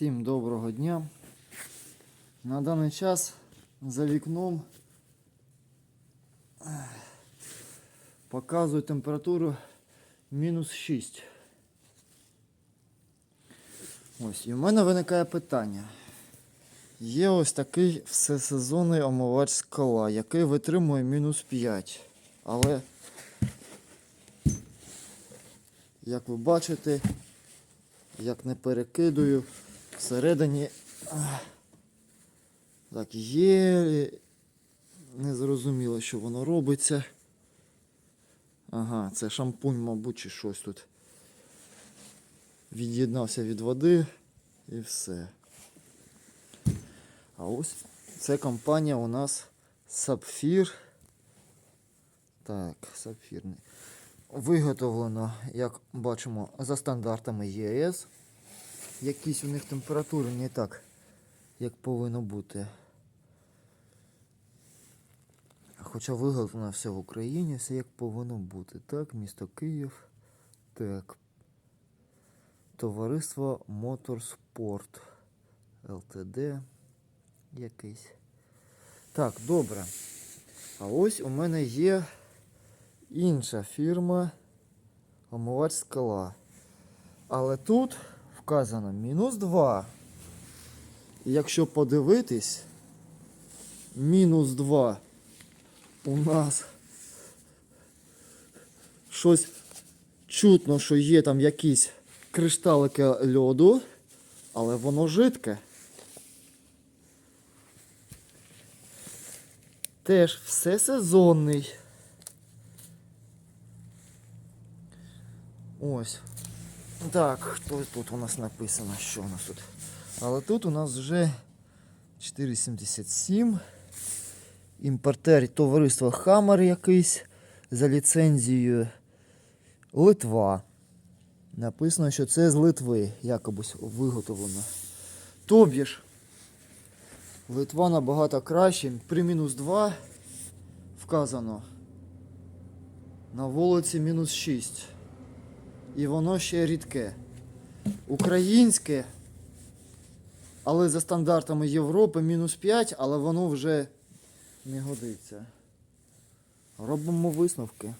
Всім доброго дня. На даний час за вікном ех, показує температуру мінус 6. Ось, і в мене виникає питання. Є ось такий всесезонний омивач скала, який витримує мінус 5. Але, як ви бачите, як не перекидую, всередині так є. Не зрозуміло, що воно робиться. Ага, це шампунь, мабуть, чи щось тут. Від'єднався від води і все. А ось це компанія у нас Сапфір. Так, сапфірний. Виготовлено, як бачимо, за стандартами ЄС. Якісь у них температури не так, як повинно бути. Хоча виготовлено все в Україні, все як повинно бути. Так, місто Київ. Так. Товариство Моторспорт. ЛТД якийсь. Так, добре. А ось у мене є інша фірма омивач скала. Але тут вказано мінус 2. І якщо подивитись, мінус 2 у нас щось чутно, що є там якісь кришталики льоду, але воно жидке. Теж все сезонний. Ось. Так, що тут у нас написано? Що у нас тут? Але тут у нас вже 4,77. Імпортер товариства Хаммер якийсь за ліцензією Литва. Написано, що це з Литви якобось виготовлено. Тобі ж, Литва набагато краще. При мінус 2 вказано. На вулиці мінус 6. І воно ще рідке. Українське, але за стандартами Європи мінус 5, але воно вже не годиться. Робимо висновки.